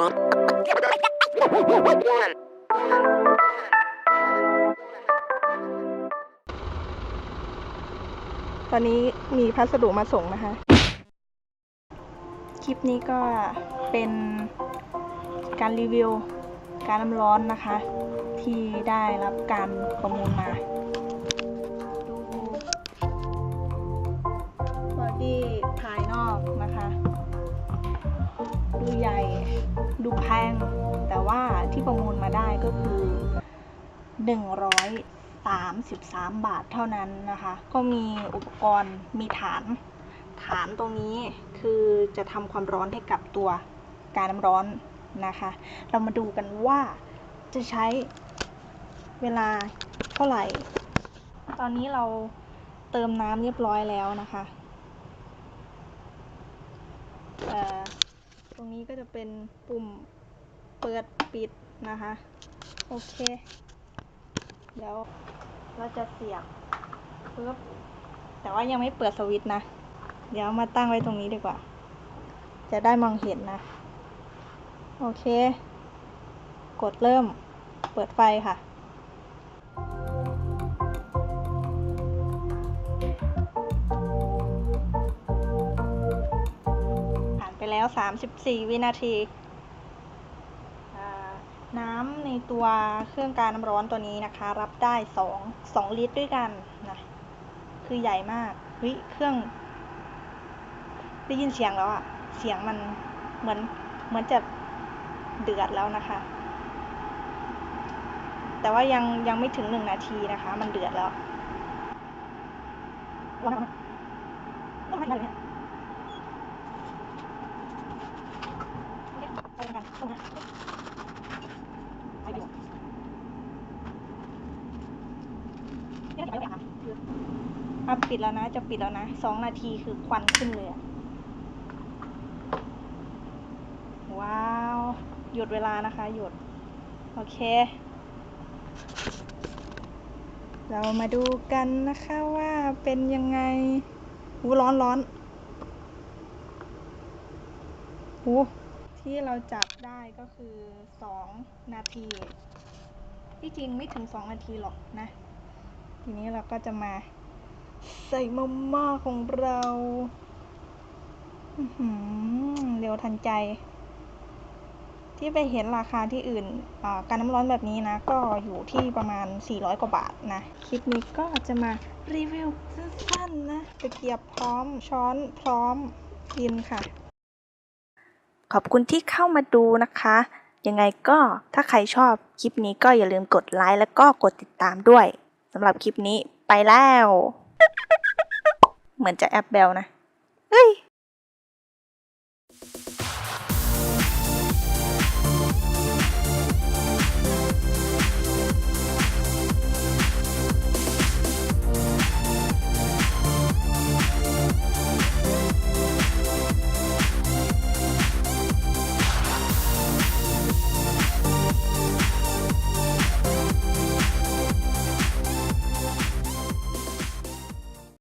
ตอนนี้มีพัสดุมาส่งนะคะ คลิปนี้ก็เป็นการรีวิวการน้ำร้อนนะคะ ที่ได้รับการประมูลมาดูบอดี้ภายนอกนะคะ ดูใหญ่ ดูแพง แต่ว่าที่ประมูลมาได้ก็คือ 133 บาทเท่านั้นนะคะ ก็มีอุปกรณ์มีฐาน ฐานตรงนี้คือจะทำความร้อนให้กับตัวการน้ำร้อนนะคะ เรามาดูกันว่าจะใช้เวลาเท่าไหร่ ตอนนี้เราเติมน้ำเรียบร้อยแล้วนะคะเอ่อ รงนี้ก็จะเป็นปุ่มเปิดปิดนะคะ โอเค เดี๋ยวเราจะเสียบปึ๊บแต่ว่ายังไม่เปิดสวิตช์นะ เดี๋ยวมาตั้งไว้ตรงนี้ดีกว่า จะได้มองเห็นนะ โอเค กดเริ่ม เปิดไฟค่ะ แล้ว 34 วินาที น้ำในตัวเครื่องการน้ำร้อนตัวนี้นะคะ รับได้ 2 2 ลิตรด้วยกันนะคือใหญ่มากเฮ้ยเครื่อง ได้ยินเสียงแล้วอะเสียงมันเหมือนเหมือนจะเดือดแล้วนะคะ แต่ว่ายังยังไม่ถึงหนึ่งนาทีนะคะ มันเดือดแล้วร้อนมากต้องให้ได้เลยเนี่ยไปกันตรงนั้นไปดูเนี่ยไปไหนคะ อะปิดแล้วนะ จะปิดแล้วนะ สองนาทีคือควันขึ้นเลยอะว้าว หยุดเวลานะคะ หยุด โอเค เรามาดูกันนะคะว่าเป็นยังไงหูร้อนร้อนหู ที่เราจับได้ก็คือสองนาที ที่จริงไม่ถึงสองนาทีหรอกนะ ทีนี้เราก็จะมาใส่มาม่าของเราเร็วทันใจ ที่ไปเห็นราคาที่อื่น การน้ำร้อนแบบนี้นะ ก็อยู่ที่ประมาณ 400 กว่าบาทนะ คลิปนี้ก็จะมารีวิวสั้นๆนะตะเกียบพร้อมช้อนพร้อมกินค่ะ ขอบคุณที่เข้ามาดูนะคะ ยังไงก็ถ้าใครชอบคลิปนี้ก็อย่าลืมกดไลค์แล้วก็กดติดตามด้วยสำหรับคลิปนี้ไปแล้ว เหมือนจะแอปเบลนะ เฮ้ย